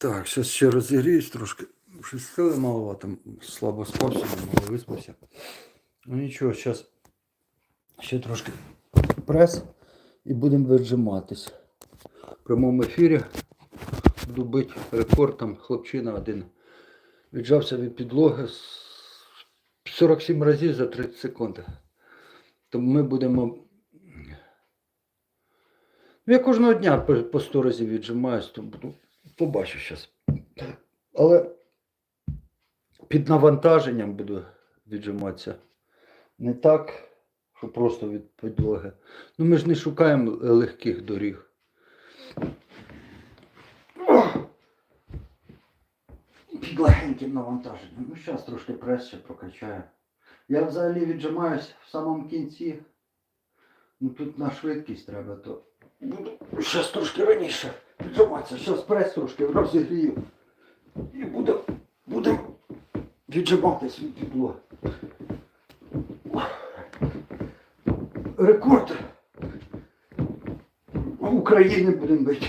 Так, зараз ще розігріюсь трошки. Щось сили маловато, слабо спався, мало виспався. Ну нічого, зараз ще трошки прес і будемо віджиматись. В прямому ефірі буду бити рекорд там хлопчина один. Віджався від підлоги 47 разів за 30 секунд. Тому ми будемо. Ну, я кожного дня по по 100 разів віджимаюсь, то буду побачу зараз. Але під навантаженням буду віджиматися. Не так, що просто від підлоги. Ну ми ж не шукаємо легких доріг. Під легеньким навантаженням. Ну, зараз трошки прес ще прокачаю. Я взагалі віджимаюсь в самому кінці. Ну тут на швидкість треба, то буду зараз трошки раніше віджиматися. Зараз прес трошки розігрію. І буде, будемо віджиматись від підлоги. Рекорд в Україні будемо бити.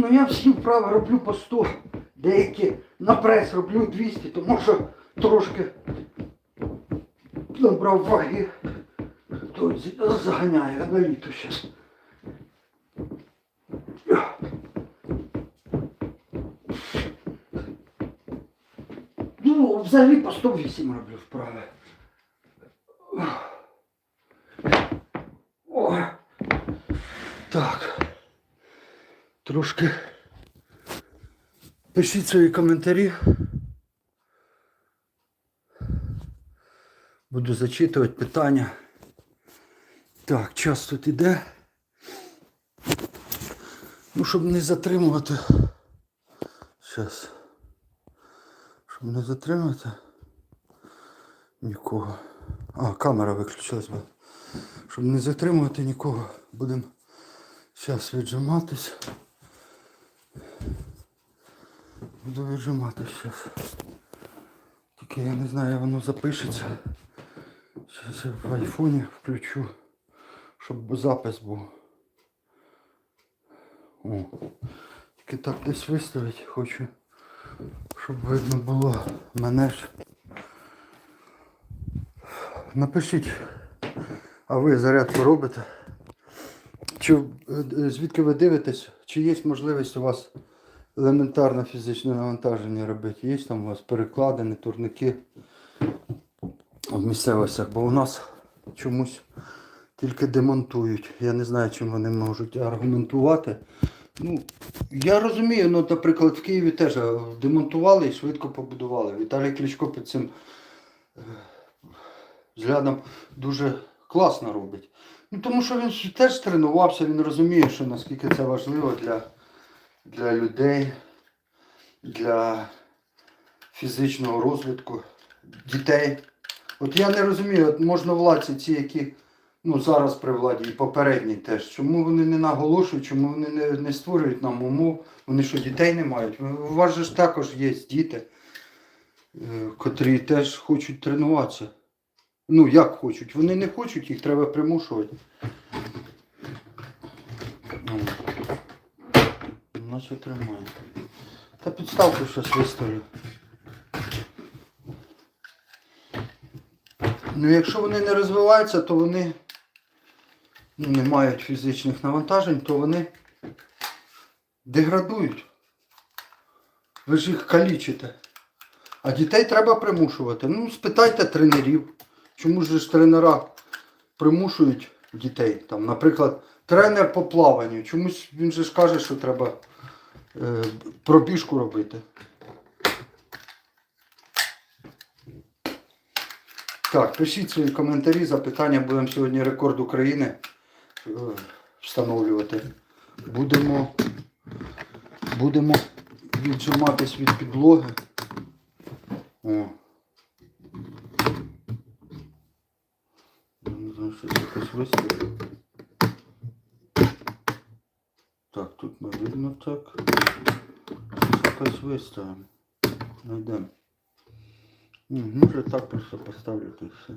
Ну я всі вправи роблю по 100, деякі на прес роблю 200, тому що трошки набрав ваги, то з- заганяє на літо зараз. Ну, взагалі по 108 роблю вправи. О, так. Трошки пишіть свої коментарі. Буду зачитувати питання. Так, час тут іде. Ну, щоб не затримувати. Зараз. Щоб не затримати нікого. А, камера виключилась. Щоб не затримувати нікого, будемо зараз віджиматись. Буду віджиматись зараз. Тільки я не знаю, воно запишеться. Зараз я в айфоні включу, щоб запис був. О. Тільки так десь виставити хочу, щоб видно було мене ж. Напишіть, а ви зарядку робите? Чи е, е, звідки ви дивитесь? Чи є можливість у вас елементарне фізичне навантаження робити? Є там у вас перекладини, турники в місцевостях, бо у нас чомусь тільки демонтують. Я не знаю, чим вони можуть аргументувати. Ну, я розумію, ну, наприклад, в Києві теж демонтували і швидко побудували. Віталій Кличко під цим е, взглядом дуже класно робить. Ну, тому що він теж тренувався, він розуміє, що наскільки це важливо для, для людей, для фізичного розвитку дітей. От я не розумію, от можновладці ці, які ну, зараз при владі і попередні теж, чому вони не наголошують, чому вони не, не створюють нам умов, вони що дітей не мають. У вас же ж також є діти, е, котрі теж хочуть тренуватися. Ну, як хочуть. Вони не хочуть, їх треба примушувати. Ну, Наче тримає. Та підставку щось виставлю. Ну, якщо вони не розвиваються, то вони ну, не мають фізичних навантажень, то вони деградують. Ви ж їх калічите. А дітей треба примушувати. Ну, спитайте тренерів. Чому ж тренера примушують дітей? Там, наприклад, тренер по плаванню. Чомусь він же ж каже, що треба пробіжку робити. Так, пишіть свої коментарі, запитання. Будемо сьогодні рекорд України е, встановлювати. Будемо, будемо віджиматись від підлоги. О. Я Не знаю, що це якось. Так, не видно так. якось виставимо. Найдемо. Може так просто поставлю і все.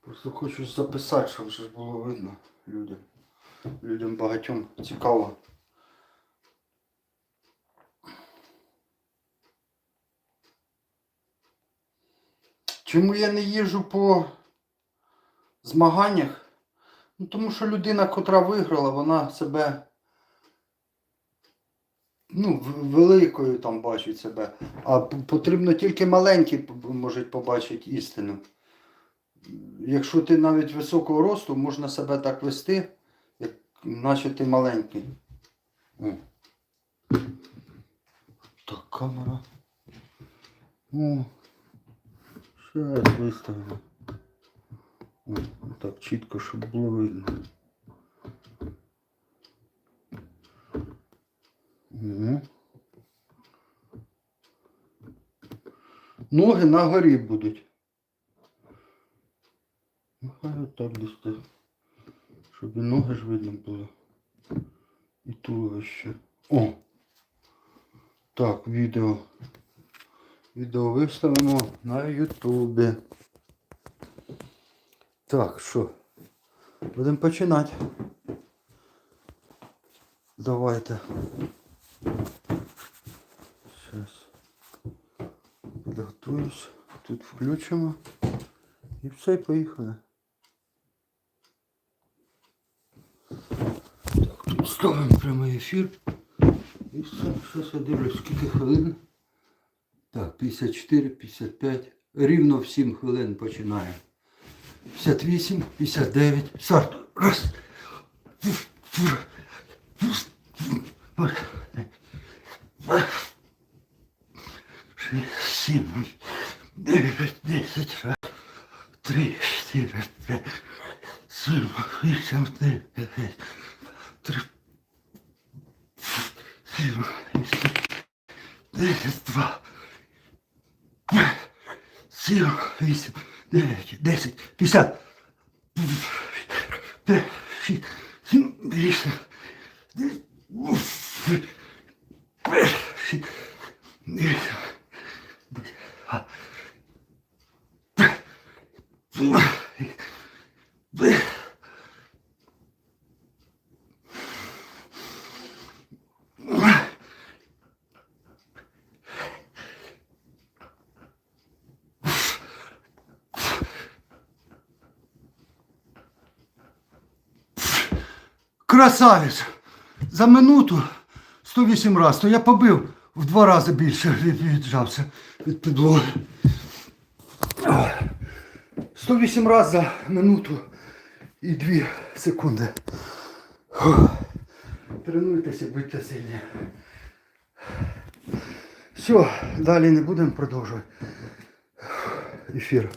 Просто хочу записати, щоб вже було видно людям. Людям багатьом цікаво. Чому я не їжджу по змаганнях? Ну, тому що людина, котра виграла, вона себе ну, великою там бачить себе. А потрібно тільки маленькі можуть побачити істину. Якщо ти навіть високого росту, можна себе так вести, як наче ти маленький. О. Так, камера. О. Ще раз виставимо. Так чітко, щоб було видно. Ноги на горі будуть. Ну, хай отак так. Щоб і ноги ж видно було. І туловище. О! Так, відео. Відео виставимо на Ютубі. Так, що? Будемо починати. Давайте. Зараз підготуюсь. Тут включимо. І все, поїхали. Так, тут ставимо прямий ефір. І все, зараз дивлюсь, скільки хвилин. Так, 54, 55. Рівно в 7 хвилин починаємо. 58, 59. Старт. Раз. Шість, сім, дев'ять, десять, раз, три, чотири, п'ять, сім, вісім, дев'ять, три, сім, вісім, десять, два, сім, вісім, дев'ять, десять, п'ятдесят, п'ять, шість, сім, вісім, дев'ять, шість, вісім, Красавець! За минуту 108 разів, то я побив в два рази більше від- віджався від підлоги. 108 разів за минуту і 2 секунди. Тренуйтеся, будьте сильні. Все, далі не будемо продовжувати ефір.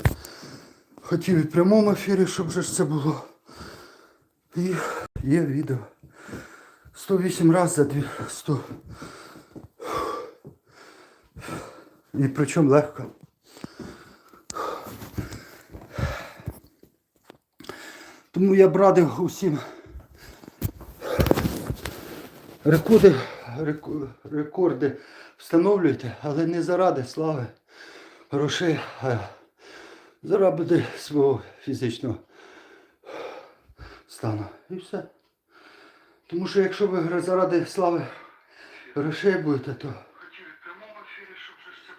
Хотів і в прямому ефірі, щоб же це було. І є відео. 108 разів за дві- 100. І причому легко. Тому я б радив усім рекорди, рекорди встановлюйте, але не заради слави, грошей, а заради свого фізичного стану. І все. Тому що якщо ви заради слави грошей будете, то. Хотів в прямому ефірі, щоб же це.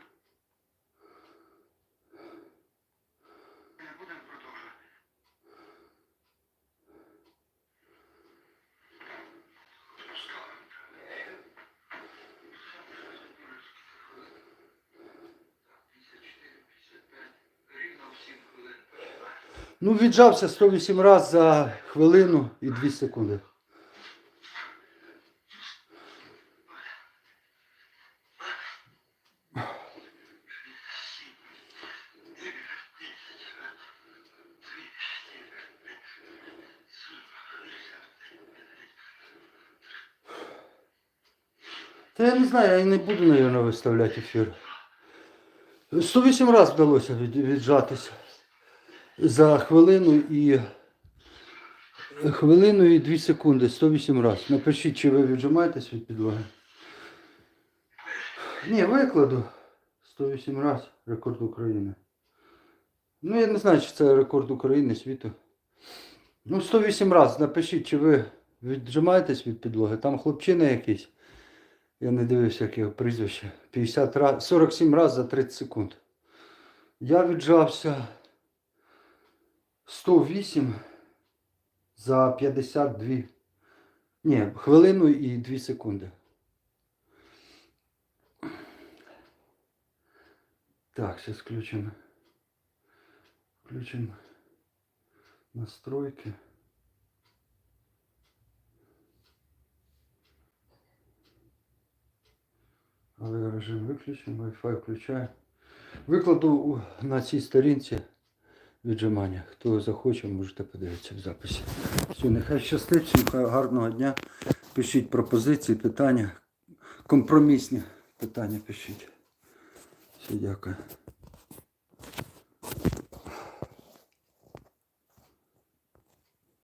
Не будемо продовжувати. Ну, віджався 108 разів за хвилину і 2 секунди. Та я не знаю, я не буду, мабуть, виставляти ефір. 108 разів вдалося від, віджатися за хвилину і хвилину і 2 секунди, 108 разів. Напишіть, чи ви віджимаєтесь від підлоги. Ні, викладу 108 раз рекорд України. Ну, я не знаю, чи це рекорд України, світу. Ну, 108 раз. Напишіть, чи ви віджимаєтесь від підлоги. Там хлопчина якийсь. Я не дивився, як його прізвище. 50 раз, 47 раз за 30 секунд. Я віджався 108 за 52. Ні, хвилину і 2 секунди. Так, сейчас включим. Включим настройки. Але режим виключимо, Wi-Fi включаю. Викладу на цій сторінці віджимання. Хто захоче, можете подивитися в записі. Все, нехай щастить, всім гарного дня. Пишіть пропозиції, питання, компромісні питання пишіть. Все, дякую.